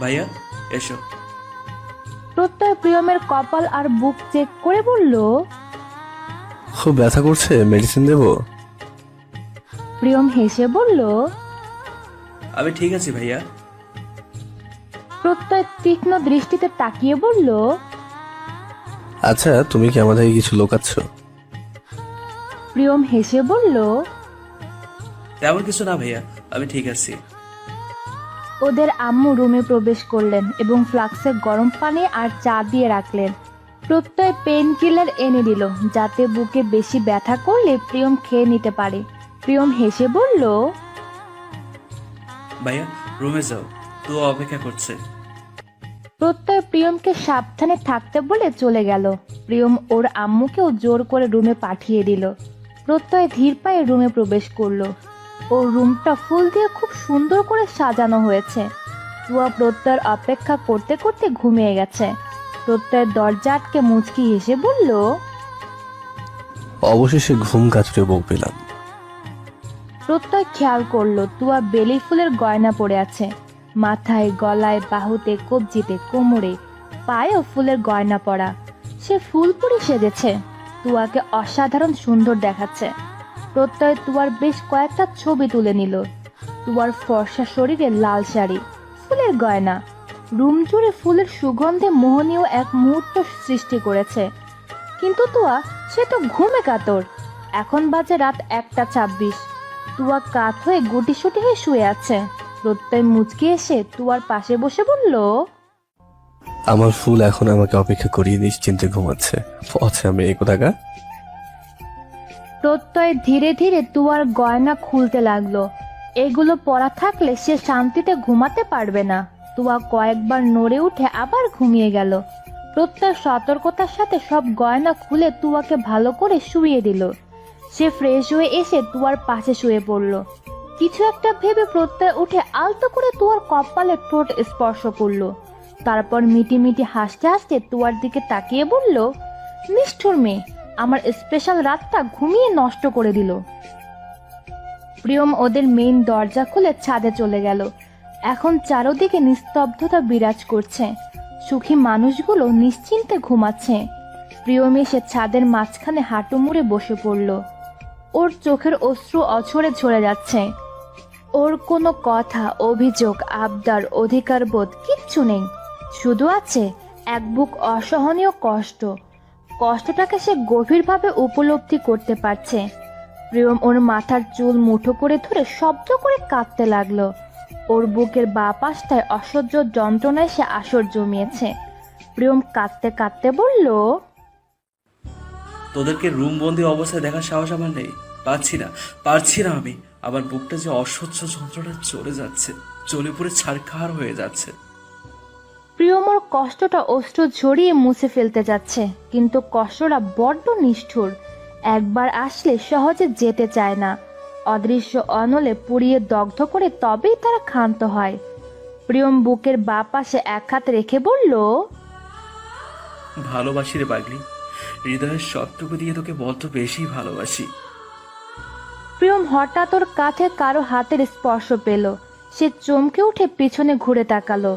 ভাইয়া এসো। প্রত্যয় প্রিয়মের কপাল আর বুক চেক করে বলল খুব ব্যথা করছে মেডিসিন দেবো? প্রিয়ম হেসে বলল আমি ঠিক আছি ভাইয়া। প্রত্যয় তীক্ষ্ণ দৃষ্টিতে তাকিয়ে বলল আচ্ছা তুমি কি আমাদের কিছু লোকাচ্ছ? প্রিয়ম হেসে বলল তেমন কিছু না ভাইয়া আমি ঠিক আছি। ওদের আম্মু রুমে প্রবেশ করলেন এবং ফ্লাক্সে গরম পানি আর চা দিয়ে রাখলেন। প্রত্যয় পেন কিলার এনে দিল যাতে বুকে বেশি ব্যথা করলে প্রিয়ম খেয়ে নিতে পারে। প্রিয়ম হেসে বলল ভাইয়া রুমে যাও তো অপেক্ষা করছে। প্রত্যয় প্রিয়মকে সাবধানে থাকতে বলে চলে গেল। প্রিয়ম ওর আম্মুকেও জোর করে রুমে পাঠিয়ে দিল। প্রত্যয় ধীর পায়ে রুমে প্রবেশ করল। ওর রুমটা ফুল দিয়ে খুব সুন্দর করে সাজানো হয়েছে। তুয়া প্রত্যয়ের অপেক্ষা করতে করতে ঘুমিয়ে গেছে। প্রত্যয়ের দরজা আটকে মুচকি হেসে বলল অবশেষে ঘুম কাচড়ে বউ পেলাম। প্রত্যয় খেয়াল করল তুয়া বেলি ফুলের গয়না পরে আছে। মাথায় গলায় বাহুতে কবজিতে কোমরে পায়েও ফুলের গয়না পরা সে ফুল ফুলপুরি সেজেছে। তুয়াকে অসাধারণ সুন্দর দেখাচ্ছে। প্রত্যয় তুয়ার বেশ কয়েকটা ছবি তুলে নিল। তুয়ার ফর্সা শরীরে লাল শাড়ি, ফুলের গয়না, রুম জুড়ে ফুলের সুগন্ধে মোহনীয় এক মুহূর্ত সৃষ্টি করেছে। কিন্তু তুয়া, সে তো ঘুমে কাতর। এখন বাজে রাত একটা ছাব্বিশ। তুয়া কাত হয়ে গুটি গুটিসুটি হয়ে শুয়ে আছে। প্রত্যয় মুচকি এসে তুয়ার পাশে বসে বলল, আমার ফুল এখন আমাকে অপেক্ষা করিয়ে নিশ্চিন্তে ঘুমাচ্ছে। আমি এই কোথাকা প্রত্যয় ধীরে ধীরে তুয়ার গয়না খুলতে লাগল। এগুলো পরা থাকলে সে শান্তিতে ঘুমাতে পারবে না। তুয়া কয়েকবার নড়ে উঠে আবার ঘুমিয়ে গেল। প্রত্যয় সতর্কতার সাথে সব গয়না খুলে তুয়াকে ভালো করে শুইয়ে দিল। সে ফ্রেশ হয়ে এসে তুয়ার পাশে শুয়ে পড়ল। কিছু একটা ভেবে প্রত্যয় উঠে আলতো করে তুয়ার কপালে ঠোঁট স্পর্শ করল। তারপর মিটি মিটি হাসতে হাসতে তুয়ার দিকে তাকিয়ে বলল নিষ্ঠুর মেয়ে আমার স্পেশাল রাতটা ঘুমিয়ে নষ্ট করে দিল। প্রিয়ম ওদের মেইন দরজা খুলে ছাদে চলে গেল। এখন চারোদিকে নিস্তব্ধতা বিরাজ করছে। সুখী মানুষগুলো নিশ্চিন্তে ঘুমাচ্ছে। প্রিয়ম এসে ছাদের মাঝখানে হাঁটু মুড়ে বসে পড়ল। ওর চোখের অশ্রু অছরে ঝরে যাচ্ছে। ওর কোনো কথা, অভিযোগ, আবদার অধিকার বোধ কিচ্ছু নেই। শুধু আছে এক বুক অসহনীয় কষ্ট। কষ্টটাকে সে গভীরভাবে উপলব্ধি করতে পারছে। প্রিয়ম ওর মাথার চুল মুঠো করে ধরে শব্দ করে কাঁদতে লাগল। ওর বুকের বা পাশটায় অসহ্য যন্ত্রণায় সে আসর জমিয়েছে। প্রিয়ম কাঁদতে কাঁদতে বলল তোদেরকে রুম বন্দি অবস্থায় দেখার সাহস আমার নেই। পারছি না পারছি না আমি। আমার বুকটা যে অসহ্য যন্ত্রণা চলে যাচ্ছে চলে পড়ে ছাড়খাড় হয়ে যাচ্ছে। প্রিয়মর কষ্টটা অস্ত্র ঝরিয়ে মুছে ফেলতে যাচ্ছে কিন্তু কষ্টটা বড্ড নিষ্ঠুর। একবার আসলে সহজে যেতে চায় না। অদৃশ্য অনলে পুড়িয়ে দগ্ধ করে তবেই তারা ক্ষান্ত হয়। প্রিয়ম বুকের বা পাশে এক হাত রেখে বলল ভালোবাসি রে পাগলি হৃদয়ের সবটুকু দিয়ে তোকে বড্ড বেশি ভালোবাসি। প্রিয়ম হঠাৎ ওর কাঁধে কারও হাতের স্পর্শ পেল। সে চমকে উঠে পিছনে ঘুরে তাকালো।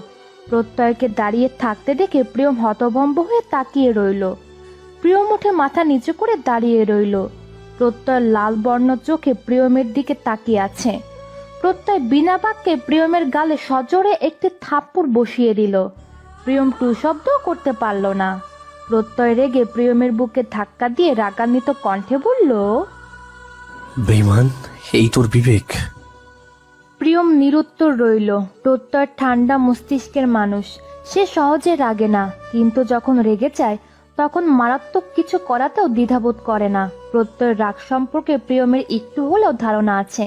প্রত্যয়কে দাঁড়িয়ে থাকতে দেখে প্রিয়ম হতভম্ব হয়ে তাকিয়ে রইল। প্রিয়ম উঠে মাথা নিচু করে দাঁড়িয়ে রইল। প্রত্যয় লাল বর্ণ চোখে প্রিয়মের দিকে তাকিয়ে আছে। প্রত্যয় বিনা বাক্যে প্রিয়মের গালে সজোরে একটি থাপ্পড় বসিয়ে দিল। প্রিয়ম টু শব্দও করতে পারল না। প্রত্যয় রেগে প্রিয়মের বুকে ধাক্কা দিয়ে রাগান্বিত কণ্ঠে বলল বেইমান এই তোর বিবেক। প্রিয়ম নিরুত্তর রইল। প্রত্যয় ঠান্ডা মস্তিষ্কের মানুষ। সে সহজে রাগে না, কিন্তু যখন রেগে যায়, তখন মারাত্মক কিছু করাতেও দ্বিধাবোধ করে না। প্রত্যয়ের রাগ সম্পর্কে প্রিয়মের একটু হলেও ধারণা আছে।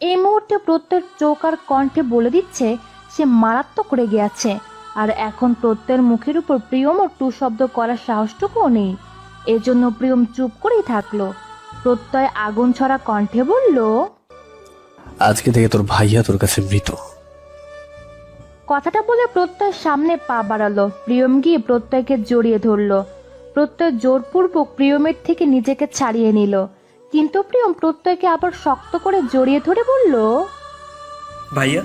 এই মুহূর্তে প্রত্যয়ের চোখ আর কণ্ঠে বলে দিচ্ছে, সে মারাত্মক রেগে আছে। আর এখন প্রত্যয়ের মুখের উপর প্রিয়মও টু শব্দ করার সাহসটুকুও নেই। এজন্য প্রিয়ম চুপ করেই থাকল। প্রত্যয় আগুন ছড়া কণ্ঠে বলল আজকে থেকে তোর ভাইয়া তোর কাছে মৃত। কথাটা বলে প্রত্যয় সামনে পা বাড়ালো। প্রিয়ম গিয়ে প্রত্যয়কে জড়িয়ে ধরলো। প্রত্যয় জোরপূর্বক প্রিয়মের থেকে নিজেকে ছাড়িয়ে নিল। কিন্তু প্রিয়ম প্রত্যয়কে আবার শক্ত করে জড়িয়ে ধরে বলল ভাইয়া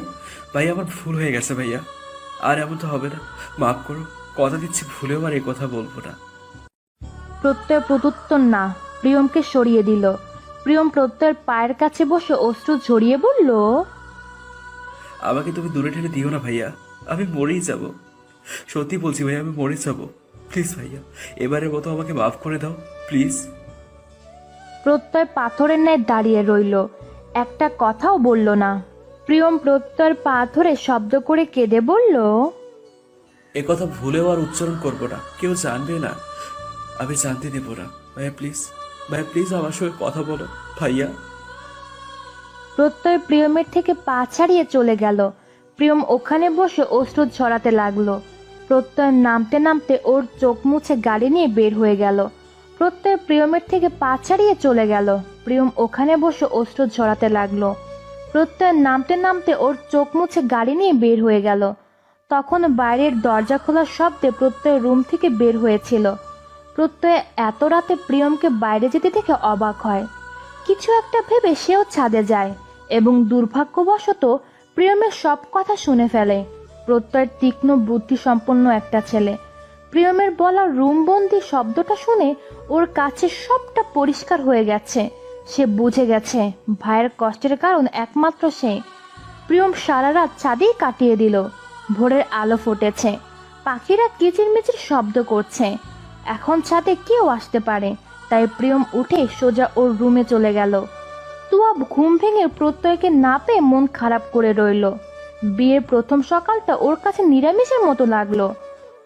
ভাইয়া আমার ভুল হয়ে গেছে ভাইয়া। আর এমন তো হবে না। মাফ করো কথা দিচ্ছি ভুলেও আর এই কথা বলব না। প্রত্যয় প্রত্যুত্তর না প্রিয়মকে সরিয়ে দিল। প্রিয়ম প্রত্যয়ের পায়ের কাছে বসে অশ্রু ঝরিয়ে বলল আমাকে তুমি দূরে ঠেলে দিও না ভাইয়া আমি মরেই যাব। সত্যি বলছি ভাইয়া আমি মরে যাব। প্লিজ ভাইয়া এবারের মতো আমাকে মাফ করে দাও প্লিজ। প্রত্যয় পাথরের ন্যায় দাঁড়িয়ে রইল। একটা কথাও বলল না। প্রিয়ম প্রত্যয়ের পা ধরে শব্দ করে কেঁদে বলল এ কথা ভুলেও আর উচ্চারণ করব না। কেউ জানবে না। আমি জানতে দেবো না। ভাইয়া প্লিজ। ভাইয়া প্লিজ আমার সঙ্গে কথা বলো, ভাইয়া। প্রত্যয় প্রিয়মের থেকে পা ছাড়িয়ে চলে গেল। প্রিয়ম ওখানে বসে অশ্রু ঝরাতে লাগল। প্রত্যয় নামতে নামতে ওর চোখ মুছে গাড়ি নিয়ে বের হয়ে গেল। প্রত্যয় প্রিয়মের থেকে পা ছাড়িয়ে চলে গেল। প্রিয়ম ওখানে বসে অশ্রু ঝরাতে লাগল। প্রত্যয় নামতে নামতে ওর চোখ মুছে গাড়ি নিয়ে বের হয়ে গেল। তখন বাইরের দরজা খোলার শব্দে প্রত্যয় রুম থেকে বের হয়েছিল। প্রত্যয় এত রাতে প্রিয়মকে বাইরে যেতে দেখে অবাক হয়। কিছু একটা ভেবে সেও ছাদে যায় এবং দুর্ভাগ্যবশত প্রিয়মের সব কথা শুনে ফেলে। প্রত্যয়ের তীক্ষ্ণ বুদ্ধি সম্পন্ন একটা ছেলে। প্রিয়মের বলা রুমবন্দি শব্দটা শুনে ওর কাছে সবটা পরিষ্কার হয়ে গেছে। সে বুঝে গেছে, ভাইয়ের কষ্টের কারণ একমাত্র সে। প্রিয়ম সারা রাত ছাদেই কাটিয়ে দিল। ভোরের আলো ফুটেছে। পাখিরা কিচিরমিচির শব্দ করছে। এখন ছাদে কেউ আসতে পারে। তাই প্রিয়ম উঠে সোজা ওর রুমে চলে গেল। তুয়া ঘুম ভেঙে প্রত্যয়কে না পেয়ে মন খারাপ করে রইল। বিয়ের প্রথম সকালটা ওর কাছে নিরামিষের মতো লাগল।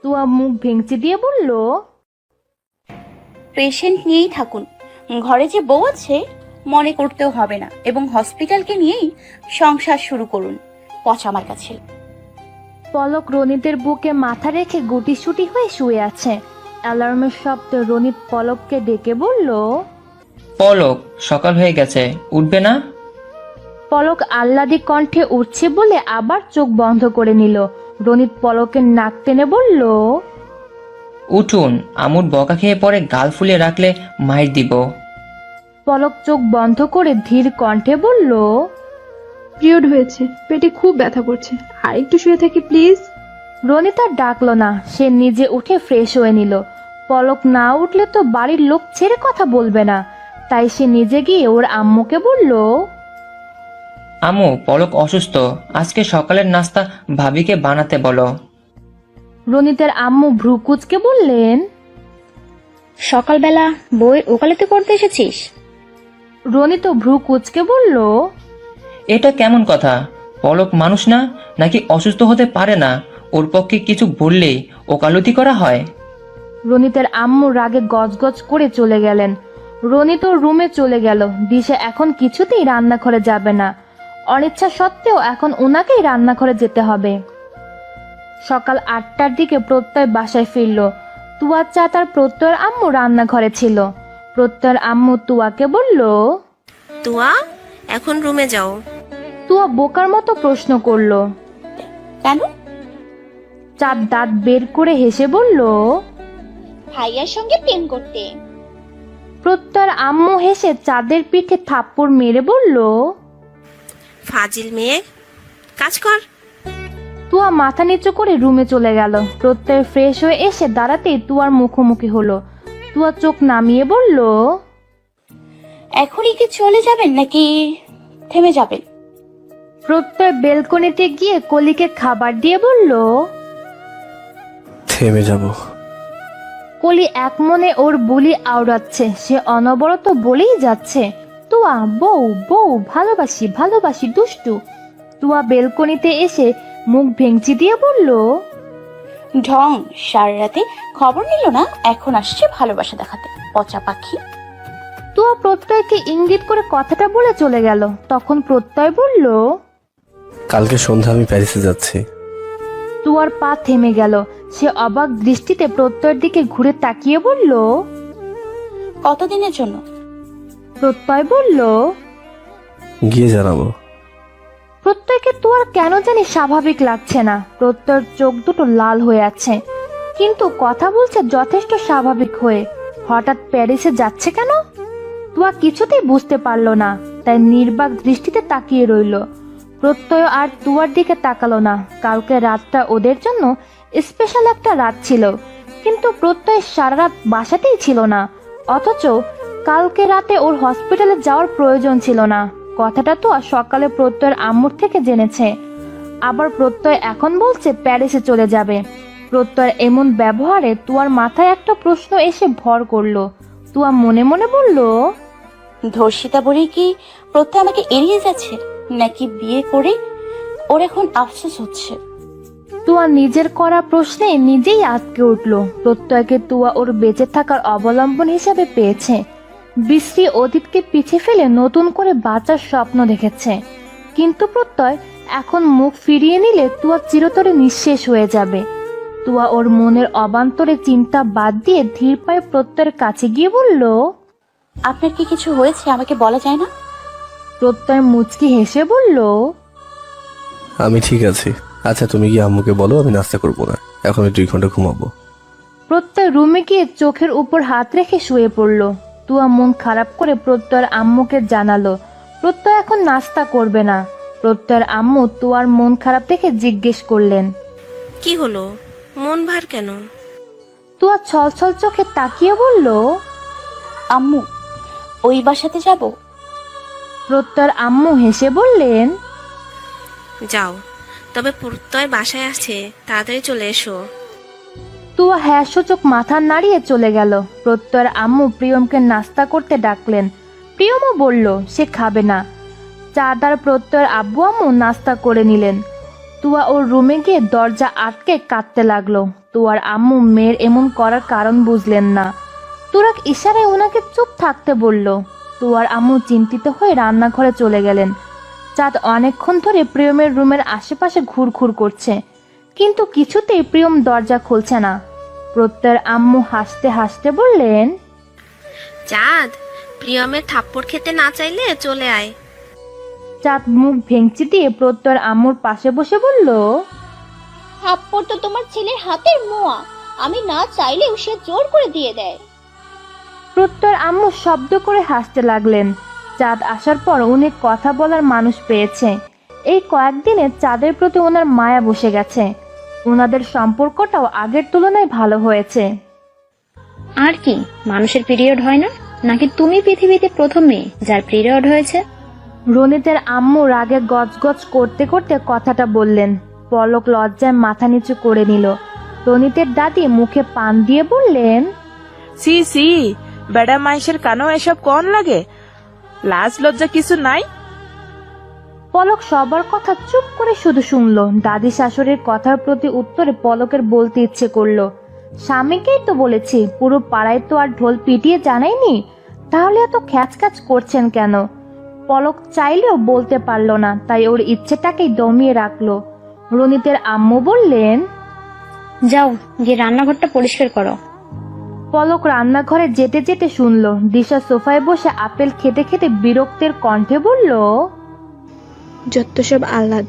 তুয়া মুখ ভেঙচি দিয়ে বলল পেশেন্ট নিয়েই থাকুন। ঘরে যে বউ আছে মনে করতেও হবে না এবং হসপিটালকে নিয়েই সংসার শুরু করুন। পচ আমার কাছে। পলক রনিতের বুকে মাথা রেখে গুটিসুটি হয়ে শুয়ে আছে। অ্যালার্মের শব্দে রনিত পলককে ডেকে বলল পলক সকাল হয়ে গেছে উঠবে না? পলক আহ্লাদি কণ্ঠে উঠছে বলে আবার চোখ বন্ধ করে নিল। রনিত পলকের নাক টেনে বলল উঠুন আমুর বকা খেয়ে পরে গাল ফুলিয়ে রাখলে মাইর দিব। পলক চোখ বন্ধ করে ধীর কণ্ঠে বলল পিরিয়ড হয়েছে পেটে খুব ব্যথা করছে আর একটু শুয়ে থাকি প্লিজ। রনিতা ডাকলো না। সে নিজে উঠে ফ্রেশ হয়ে নিল। পলক না উঠলে তো বাড়ির লোক ছেড়ে কথা বলবে না। তাই সে নিজে গিয়ে ওর আম্মুকে বলল আমু পলক অসুস্থ। আজকে সকালের নাস্তা ভাবিকে বানাতে বলো। রনিতের আম্মু ভ্রুকুচকে বললেন সকালবেলা বইয়ের ওকালতি করতে এসেছিস? রনিত ভ্রুকুচকে বলল এটা কেমন কথা? পলক মানুষ না নাকি অসুস্থ হতে পারে না? ওর পক্ষে কিছু বললে ওকালতি করা হয়। রনিতের আম্মু রাগে গজগজ করে চলে গেলেন। রনিত রুমে চলে গেল। দিশা এখন কিছুতেই রান্নাঘরে যাবে না। অনিচ্ছা সত্ত্বেও এখন ওনাকেই রান্নাঘরে যেতে হবে। সকাল আটটার দিকে প্রত্যয় বাসায় ফিরল। তুয়ার চা তার প্রত্যয়ের আম্মু রান্নাঘরে ছিল। প্রত্যয়ের আম্মু তুয়াকে বলল তুয়া এখন রুমে যাও। তুয়া বোকার মতো প্রশ্ন করল কেন? চাঁদ দাঁত বের করে হেসে বলল ভাইয়ার সঙ্গে প্রেম করতে। প্রত্যয়ের আম্মু হেসে চাঁদের পিঠে থাপ্পড় মেরে বলল ফাজিল মেয়ে কাজ কর। তুয়া মাথা নিচু করে রুমে চলে গেল। প্রত্যয় ফ্রেশ হয়ে এসে দাঁড়াতেই তুয়ার মুখোমুখি হলো। তুয়া চোখ নামিয়ে বলল এখনই কি চলে যাবেন নাকি থেমে যাবেন? প্রত্যয় বেলকনিতে গিয়ে কলিকে খাবার দিয়ে বলল থেমে যাব। কলি এক মনে ওর বুলি আওড়াচ্ছে। সে অনবরত বলেই যাচ্ছে তুয়া বউ বউ ভালোবাসি ভালোবাসি দুষ্টু। তুয়া বেলকনিতে এসে মুখ ভেঙচি দিয়ে বলল ঢং সারা রাতে খবর নিল না এখন আসছে ভালোবাসা দেখাতে। পচা পাখি। তুয়া প্রত্যয়কে ইঙ্গিত করে কথাটা বলে চলে গেল। তখন প্রত্যয় বলল কালকে সন্ধ্যা আমি প্যারিসে যাচ্ছি। তুয়ার পা থেমে গেল। সে অবাক দৃষ্টিতে প্রত্যয়ের দিকে ঘুরে তাকিয়ে বলল কতদিনের জন্য? প্রত্যয় বলল গিয়ে জানাব। প্রত্যয়কে তো আর কেন জানি স্বাভাবিক লাগছে না। প্রত্যয়ের চোখ দুটো লাল হয়ে আছে কিন্তু কথা বলছে যথেষ্ট স্বাভাবিক হয়ে। হঠাৎ প্যারিসে যাচ্ছে কেন? তুয়া কিছুতেই বুঝতে পারল না তাই নির্বাক দৃষ্টিতে তাকিয়ে রইল। প্রত্যয় আর তুয়ার দিকে তাকালো না। কালকে রাতটা ওদের জন্য স্পেশাল একটা রাত ছিল। কিন্তু প্রত্যয় সারা রাত বাসাতেই ছিল না। অথচ কালকে রাতে ওর হসপিটালে যাওয়ার প্রয়োজন ছিল না। কথাটা তো সকালে প্রত্যয়ের আম্মুর থেকে জেনেছে। আবার প্রত্যয় এখন বলছে প্যারিসে চলে যাবে। প্রত্যয়ের এমন ব্যবহারে তুয়ার মাথায় একটা প্রশ্ন এসে ভর করল। তুয়া মনে মনে বলল, ধর্ষিতা বলেই কি প্রত্যয় আমাকে এড়িয়ে যাচ্ছে? নাকি বিয়ে করে? ওর এখন আফসোস হচ্ছে। তুয়া নিজের করা প্রশ্নে নিজেই আটকে উঠল। প্রত্যয়কে তুয়া ওর বেঁচে থাকার অবলম্বন হিসেবে পেয়েছে। বিশ্রী অতীতকে পিছে ফেলে নতুন করে বাঁচার স্বপ্ন দেখেছে। কিন্তু প্রত্যয় এখন মুখ ফিরিয়ে নিলে তুয়া চিরতরে নিঃশেষ হয়ে যাবে। তুয়া ওর মনের অবান্তরে চিন্তা বাদ দিয়ে ধীর পায়ে প্রত্যয়ের কাছে গিয়ে বলল আপনার কি কিছু হয়েছে আমাকে বলা যায় না? প্রত্যয় মুচকি হেসে বলল আমি ঠিক আছি। আচ্ছা তুমি গিয়ে আম্মুকে বলো আমি নাস্তা করব না। এখন আমি দুই ঘণ্টা ঘুমাবো। প্রত্যয় রুমে গিয়ে চোখের উপর হাত রেখে শুয়ে পড়ল। তুয়া মন খারাপ করে প্রত্যয়ের আম্মুকে জানালো প্রত্যয় এখন নাস্তা করবে না। প্রত্যয়ের আম্মু তুয়ার মন খারাপ দেখে জিজ্ঞেস করলেন কি হলো? মন ভার কেন? তুয়া ছলছল চোখে তাকিয়ে বলল আম্মু ওই বাসাতে যাব? প্রত্যয়ের আম্মু হেসে বললেন যাও তবে প্রত্যয় বাসায় আছে তাড়াতাড়ি চলে এসো। তুয়া হ্যাঁ সূচক মাথা নাড়িয়ে চলে গেল। প্রত্যয়ের আম্মু প্রিয়মকে নাস্তা করতে ডাকলেন। প্রিয়মও বলল সে খাবে না। চাঁদার প্রত্যয়ের আব্বু আম্মু নাস্তা করে নিলেন। তুয়া ওর রুমে গিয়ে দরজা আটকে কাঁদতে লাগল। তুয়ার আম্মু মেয়ের এমন করার কারণ বুঝলেন না। তুরাক ইশারায় ওনাকে চুপ থাকতে বলল তুয়ার আম্মু চিন্তিত হয়ে রান্নাঘরে চলে গেলেন। চাঁদ অনেকক্ষণ ধরে প্রিয়মের রুমের আশেপাশে ঘুরঘুর করছে। কিন্তু কিছুতেই প্রিয়ম দরজা খুলছে না। প্রত্যয়ের আম্মু হাসতে হাসতে বললেন চাঁদ প্রিয়মের থাপ্পড় খেতে না চাইলে চলে আয়। চাঁদ মুখ ভেঙচি দিয়ে প্রত্যয়ের আম্মুর পাশে বসে বলল থাপ্পড় তো তোমার ছেলের হাতের মোয়া। আমি না চাইলেও সে জোর করে দিয়ে দেয়। প্রত্যয়ের আম্মু শব্দ করে হাসতে লাগলেন। চাঁদ আসার পর উনি কথা বলার মানুষ পেয়েছে। এই কয়েকদিনে চাঁদের প্রতি ওনার মায়া বসে গেছে। ওনাদের সম্পর্কটাও আগের তুলনায় ভালো হয়েছে। আর কি মানুষের পিরিয়ড হয় না? নাকি তুমি পৃথিবীতে প্রথম মেয়ে যার পিরিয়ড হয়েছে? রনিতের আম্মু রাগে গজগজ করতে করতে কথাটা বললেন। পলক লজ্জায় মাথা নিচু করে নিল। রনিতের দাদি মুখে পান দিয়ে বললেন সি সি বেড়া মাইসের কানো এসব কন লাগে? লাজ লজ্জা কিছু নাই? পলক সবার কথা চুপ করে শুধু শুনলো। দাদি শাশুড়ির কথার প্রতি উত্তরে পলকের বলতে ইচ্ছে করল। স্বামীকেই তো বলেছি পুরো পাড়ায় তো আর ঢোল পিটিয়ে জানাইনি তাহলে এত খ্যাচ খ্যাচ করছেন কেন? পলক চাইলেও বলতে পারল না তাই ওর ইচ্ছেটাকেই দমিয়ে রাখল। রনিতের আম্মু বললেন যাও গিয়ে রান্নাঘরটা পরিষ্কার করো। পলক রান্নাঘরে যেতে যেতে শুনলো দিশা সোফায় বসে আপেল খেতে খেতে বিরক্তের কণ্ঠে বলল যত সব আহ্লাদ।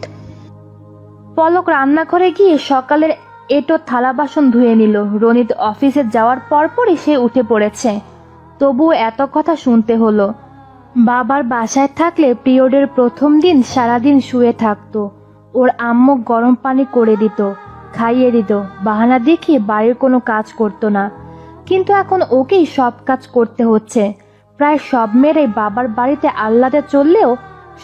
পলক রান্নাঘরে গিয়ে সকালের এটো থালা বাসন ধুয়ে নিল। রনিত অফিসে যাওয়ার পরপরই সে উঠে পড়েছে। তবুও এত কথা শুনতে হলো। বাবার বাসায় থাকলে পিরিয়ডের প্রথম দিন সারাদিন শুয়ে থাকতো। ওর আম্মু গরম পানি করে দিত খাইয়ে দিত বাহানা দেখিয়ে বাড়ির কোনো কাজ করতো না। কিন্তু এখন ওকেই সব কাজ করতে হচ্ছে। প্রায় সব মেয়েরাই বাবার বাড়িতে আহ্লাদে চললেও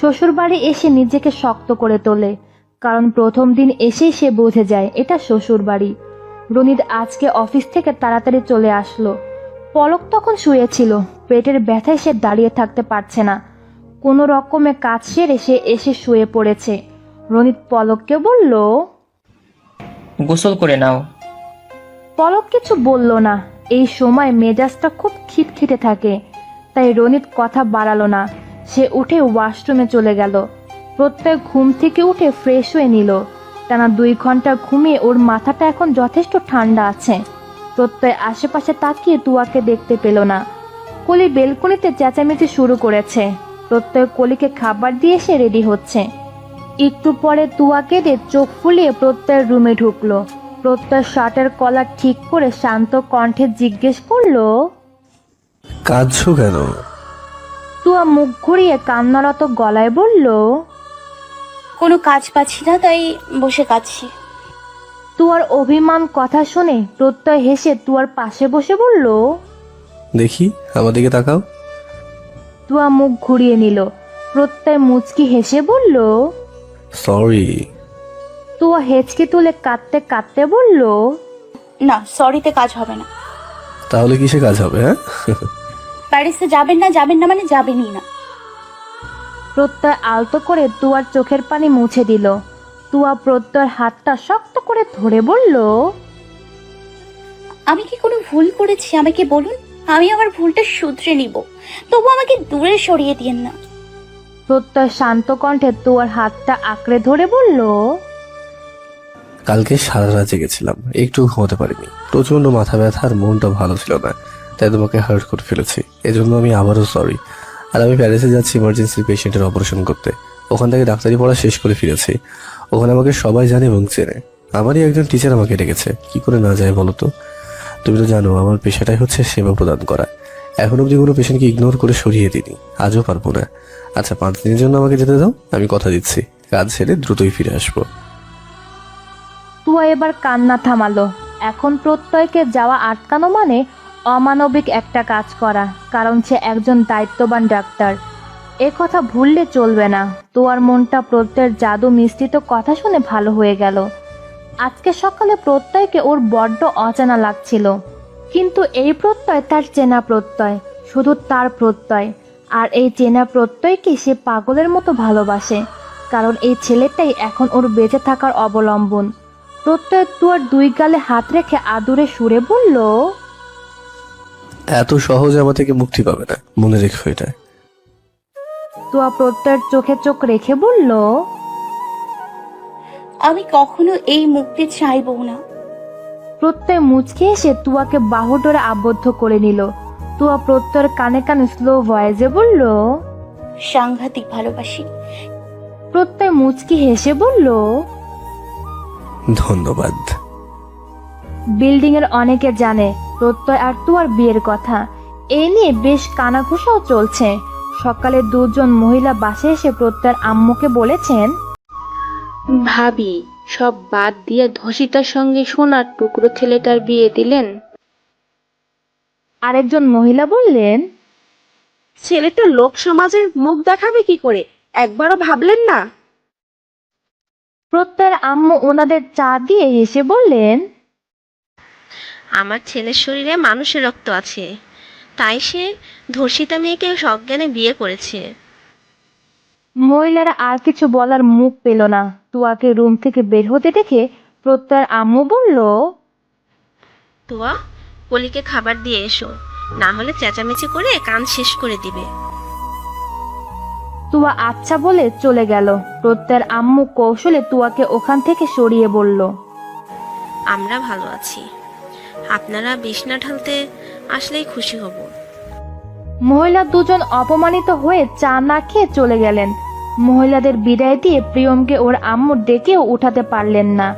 শ্বশুর বাড়ি এসে নিজেকে শক্ত করে তোলে। কারণ প্রথম দিন এসেই সে বুঝে যায় এটা শ্বশুর বাড়ি রনিত আজকে অফিস থেকে তাড়াতাড়ি চলে আসলো। পলক তখন শুয়েছিল পেটের ব্যথায় সে দাঁড়িয়ে থাকতে পারছে না। কোনো রকমে কাজ সেরে সে এসে শুয়ে পড়েছে। রনিত পলককে বলল গোসল করে নাও। পলক কিছু বলল না। এই সময় মেজাজটা খুব খিটখিটে থাকে, তাই রনিত কথা বাড়ালো না। সে উঠে ওয়াশরুমে চলে গেল। প্রত্যেক ঘুম থেকে উঠে ফ্রেশ হয়ে নিল। টানা দুই ঘণ্টা ঘুমিয়ে ওর মাথাটা এখন যথেষ্ট ঠান্ডা আছে। প্রত্যয় আশেপাশে তাকিয়ে তুয়াকে দেখতে পেল না। কলি বেলকনিতে চেঁচামেচি শুরু করেছে। প্রত্যয় কলিকে খাবার দিয়ে সে রেডি হচ্ছে। একটু পরে তুয়া কেঁদে চোখ ফুলিয়ে প্রত্যয়ের রুমে ঢুকলো। প্রত্যয় শার্টের কলার ঠিক করে শান্ত কণ্ঠে জিজ্ঞেস করল কাঁদছো কেন? তুয়া মুখ ঘুরিয়ে কান্নারত গলায় বলল কোনো কাজ পাচ্ছি না তাই বসে কাঁদছি। তুয়ার অভিমান কথা শুনে প্রত্যয় হেসে তুয়ার পাশে বসে বলল দেখি আমার দিকে তাকাও। তুয়া মুখ ঘুরিয়ে নিল। প্রত্যয় মুচকি হেসে বলল সরি তুয়া হেঁচকে তুলে কাঁদতে কাঁদতে বলল না সরিতে কাজ হবে না। তাহলে কিসে কাজ হবে হ্যাঁ? প্যারিসে যাবেন না যাবেন না মানে যাবেনই না। প্রত্যয় আলতো করে তুয়ার চোখের পানি মুছে দিল। তুয়া প্রত্যয়ের হাতটা শক্ত করে ধরে বলল আমি কি কোনো ভুল করেছি? আমাকে বলুন আমি আমার ভুলটা শুধরে নিব। তবু আমাকে দূরে সরিয়ে দিয়েন না। প্রত্যয় শান্ত কণ্ঠে তুয়ার হাতটা আঁকড়ে ধরে বলল কালকে সারা রাত জেগেছিলাম। একটু ঘুমাতে পারিনি। প্রচণ্ড মাথা ব্যথা আর মনটা ভালো ছিল না। তাই তোমাকে হার্ট করে ফেলেছি। এজন্য আমি আবারও সরি আর আমি প্যারিসে যাচ্ছি ইমার্জেন্সি পেশেন্টের অপারেশন করতে। ওখান থেকে ডাক্তারি পড়া শেষ করে ফিরেছি। ওখানে আমাকে সবাই জানে এবং চেনে। আমারই একজন টিচার আমাকে ডেকেছে। কি করে না যায় বলো তো? তুমি তো জানো, আমার পেশাটাই হচ্ছে সেবা প্রদান করা। এখন অব্দি কোনো পেশেন্টকে ইগনোর করে সরিয়ে দিইনি। আজও পারব না। আচ্ছা পাঁচ দিনের জন্য আমাকে যেতে দাও। আমি কথা দিচ্ছি। কাজ ছেড়ে দ্রুতই ফিরে আসব। তুয়া এবার কান্না থামালো। এখন প্রত্যয়কে যাওয়া আটকানো মানে অমানবিক একটা কাজ করা, কারণ সে একজন দায়িত্ববান ডাক্তার। এ কথা ভুললে চলবে না। তোয়ার মনটা প্রত্যয়ের জাদু মিশ্রিত কথা শুনে ভালো হয়ে গেল। আজকে সকালে প্রত্যয়কে ওর বড্ড অজানা লাগছিল। কিন্তু এই প্রত্যয় তার চেনা প্রত্যয়, শুধু তার প্রত্যয়। আর এই চেনা প্রত্যয়কে সে পাগলের মতো ভালোবাসে, কারণ এই ছেলেটাই এখন ওর বেঁচে থাকার অবলম্বন। প্রত্যয় তুয়ার দুই গালে হাত রেখে আদুরে সুরে বলল এত সহজে আমার থেকে মুক্তি পাবে না। মনে রেখো এটা। তুয়া প্রত্যয়ের চোখে চোখ রেখে বলল আমি কখনো এই মুক্তি চাইব না। প্রত্যয় মুচকে এসে তুয়াকে বাহু ডোরে আবদ্ধ করে নিল। তুয়া প্রত্যয়ের কানে কানে স্লো ভয়েসে বলল সাংঘাতিক ভালোবাসি। প্রত্যয় মুচকি হেসে বলল ধন্যবাদ। বিল্ডিং এর অনেকে জানে প্রত্যয় আর তুয়ার বিয়ের কথা। এ নিয়ে বেশ কানাঘুষাও চলছে। সকালে দুজন মহিলা বাসে এসে প্রত্যয়ের আম্মুকে বলেছেন ভাবি সব বাদ দিয়ে ধসিতার সঙ্গে সোনার টুকরো ছেলেটার বিয়ে দিলেন? আরেকজন মহিলা বললেন ছেলেটা লোক সমাজের মুখ দেখাবে কি করে? একবারও ভাবলেন না? প্রত্যয়ের আম্মু ওনাদের চা দিয়ে হেসে বললেন আমার ছেলের শরীরে মানুষের রক্ত আছে। তাই সে ধর্ষিতা মেয়েকে সজ্ঞানে বিয়ে করেছে। মহিলারা আর কিছু বলার মুখ পেল না। তুয়াকে রুম থেকে বের হতে দেখে প্রত্যয়ের আম্মু বলল তোয়া কলিকে খাবার দিয়ে এসো। না হলে চেঁচামেচি করে কান শেষ করে দিবে। তুয়া আচ্ছা বলে চলে গেল। প্রত্যয়ের আম্মু কৌশলে তুয়াকে ওখান থেকে সরিয়ে বলল আমরা ভালো আছি। আপনারা বিছনা ঢালতে আসলেই খুশি হব। মহিলা দুজন অপমানিত হয়ে চা না খেয়ে চলে গেলেন। মহিলাদের বিদায় দিয়ে প্রিয়মকে ওর আম্মু ডেকেও উঠাতে পারলেন না।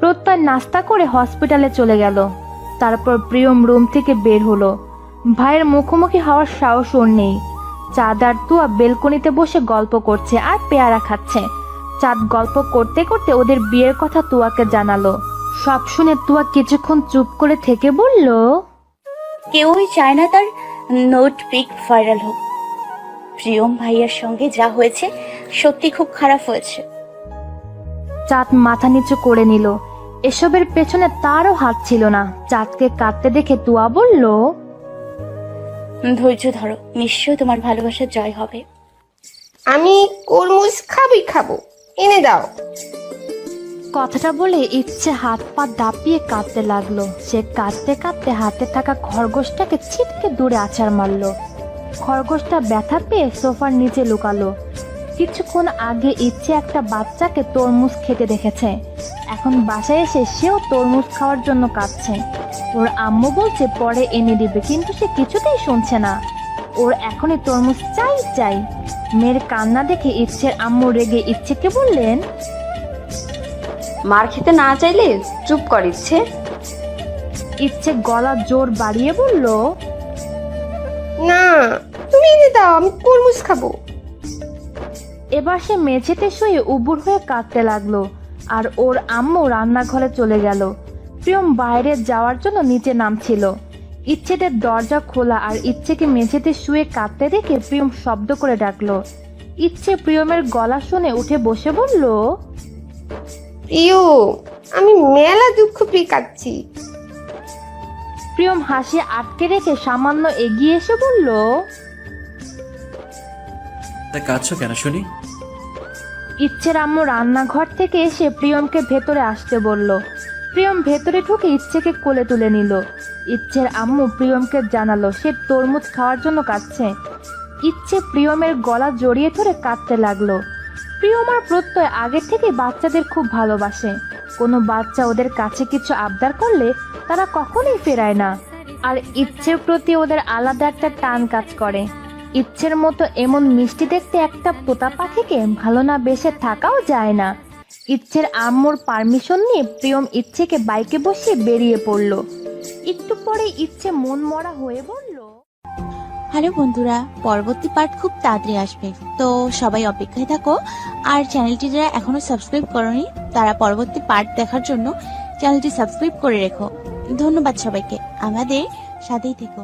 প্রত্যয় নাস্তা করে হসপিটালে চলে গেল। তারপর প্রিয়ম রুম থেকে বের হলো। ভাইয়ের মুখোমুখি হওয়ার সাহস ওর নেই। চাঁদ আর তুয়া বেলকনিতে বসে গল্প করছে আর পেয়ারা খাচ্ছে। চাঁদ গল্প করতে করতে ওদের বিয়ের কথা তুয়াকে জানালো। সব শুনে তুয়া কিছুক্ষণ চুপ করে থেকে বলল কেউই চায় না তার নোট পিক ভাইরাল হোক। প্রিয়ম ভাইয়ার সঙ্গে যা হয়েছে সত্যি খুব খারাপ হয়েছে। চাঁদ মাথা নিচু করে নিল। এসবের পেছনে তারও হাত ছিল না। চাঁদকে কাঁদতে দেখে তুয়া বলল ধৈর্য ধরো। নিশ্চয় তোমার ভালোবাসার জয় হবে। আমি কলমুজ খাবই খাব। এনে দাও। কথাটা বলে ইচ্ছে হাত পা দাপিয়ে কাঁদতে লাগল। সে কাঁদতে কাঁদতে হাতে থাকা খরগোশটাকে ছিটকে দূরে আছাড় মারলো। খরগোশটা ব্যথা পেয়ে সোফার নিচে লুকালো। কিছুক্ষণ আগে ইচ্ছে একটা বাচ্চাকে তরমুজ খেতে দেখেছে। এখন বাসায় এসে সেও তরমুজ খাওয়ার জন্য কাঁদছে। ওর আম্মু বলছে পরে এনে দিবে কিন্তু সে কিছুতেই শুনছে না। ওর এখনই তরমুজ চাই চাই। মেয়ের কান্না দেখে ইচ্ছের আম্মু রেগে ইচ্ছেকে বললেন মার খেতে না চাইলে চুপ কর ইচ্ছে। ইচ্ছে গলা জোর বাড়িয়ে বলল না তুমি এনে দাও আমি তরমুজ খাব। এবার সে মেঝেতে শুয়ে উবুর হয়ে কাঁদতে লাগল আর ওর আম্মু রান্নাঘরে চলে গেল। প্রিয়ম বাইরে যাওয়ার জন্য নিচে নামছিল। ইচ্ছেদের দরজা খোলা আর ইচ্ছেকে মেঝেতে শুয়ে কাঁদতে দেখে প্রিয়ম শব্দ করে ডাকলো। ইচ্ছে প্রিয়মের গলা শুনে উঠে বসে বলল প্রিয় আমি মেলা দুঃখ পেয়ে কাঁদছি। প্রিয়ম হাসি আটকে রেখে সামান্য এগিয়ে এসে বলল তা কাঁদছো কেন শুনি? ইচ্ছের আম্মু রান্নাঘর থেকে এসে প্রিয়মকে ভেতরে আসতে বলল। প্রিয়ম ভেতরে ঢুকে ইচ্ছেকে কোলে তুলে নিল। ইচ্ছের আম্মু প্রিয়মকে জানালো, সে তরমুজ খাওয়ার জন্য কাঁদছে। ইচ্ছে প্রিয়মের গলা জড়িয়ে ধরে কাঁদতে লাগল। প্রিয়ম আর প্রত্যয় আগের থেকে বাচ্চাদের খুব ভালোবাসে। কোনো বাচ্চা ওদের কাছে কিছু আবদার করলে তারা কখনোই ফেরায় না। আর ইচ্ছের প্রতি ওদের আলাদা একটা টান কাজ করে। ইচ্ছের মতো এমন মিষ্টি দেখতে একটা পোতা পাখিকে ভালো না বেসে থাকাও যায় না। ইচ্ছের আম্মুর পারমিশন নিয়ে প্রিয়ম ইচ্ছেকে বাইকে বসিয়ে বেরিয়ে পড়ল। একটু পরে ইচ্ছে মন মরা হয়ে বলল, হ্যালো বন্ধুরা, পরবর্তী পার্ট খুব তাড়াতাড়ি আসবে। তো সবাই অপেক্ষায় থাকো, আর চ্যানেলটি যারা এখনও সাবস্ক্রাইব করনি, তারা পরবর্তী পার্ট দেখার জন্য চ্যানেলটি সাবস্ক্রাইব করে রেখো। ধন্যবাদ সবাইকে, আমাদের সাথেই থেকো।